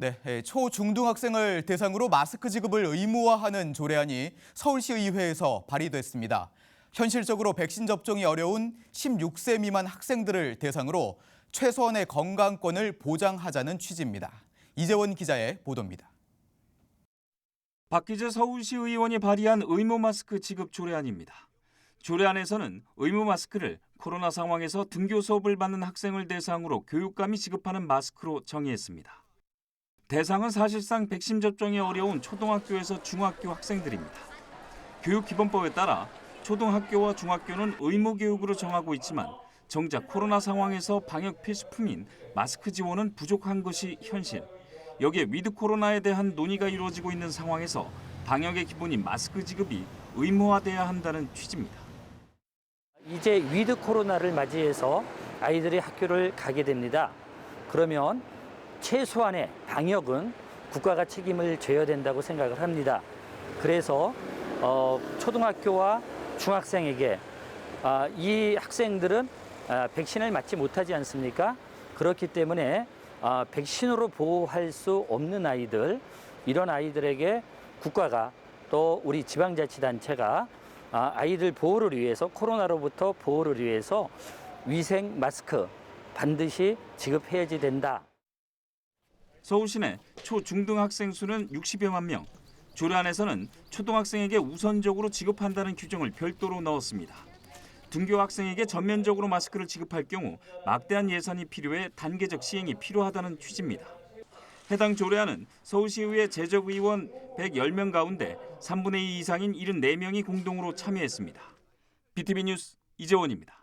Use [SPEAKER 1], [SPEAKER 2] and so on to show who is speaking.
[SPEAKER 1] 네, 예, 초중등학생을 대상으로 마스크 지급을 의무화하는 조례안이 서울시의회에서 발의됐습니다. 현실적으로 백신 접종이 어려운 16세 미만 학생들을 대상으로 최소한의 건강권을 보장하자는 취지입니다. 이재원 기자의 보도입니다.
[SPEAKER 2] 박기재 서울시 의원이 발의한 의무 마스크 지급 조례안입니다. 조례안에서는 의무 마스크를 코로나 상황에서 등교 수업을 받는 학생을 대상으로 교육감이 지급하는 마스크로 정의했습니다. 대상은 사실상 백신 접종이 어려운 초등학교에서 중학교 학생들입니다. 교육기본법에 따라 초등학교와 중학교는 의무 교육으로 정하고 있지만 정작 코로나 상황에서 방역 필수품인 마스크 지원은 부족한 것이 현실. 여기에 위드 코로나에 대한 논의가 이루어지고 있는 상황에서 방역의 기본인 마스크 지급이 의무화돼야 한다는 취지입니다.
[SPEAKER 3] 이제 위드 코로나를 맞이해서 아이들이 학교를 가게 됩니다. 그러면 최소한의 방역은 국가가 책임을 져야 된다고 생각을 합니다. 그래서 어, 초등학교와 중학생에게 아, 이 학생들은 아, 백신을 맞지 못하지 않습니까? 그렇기 때문에 아, 백신으로 보호할 수 없는 아이들 이런 아이들에게 국가가 또 우리 지방자치단체가 아, 아이들 보호를 위해서 코로나로부터 보호를 위해서 위생 마스크 반드시 지급해야지 된다.
[SPEAKER 2] 서울 시내 초중등학생 수는 60여만 명. 조례안에서는 초등학생에게 우선적으로 지급한다는 규정을 별도로 넣었습니다. 등교 학생에게 전면적으로 마스크를 지급할 경우 막대한 예산이 필요해 단계적 시행이 필요하다는 취지입니다. 해당 조례안은 서울시의회 제적의원 110명 가운데 3분의 2 이상인 74명이 공동으로 참여했습니다. BTV 뉴스 이재원입니다.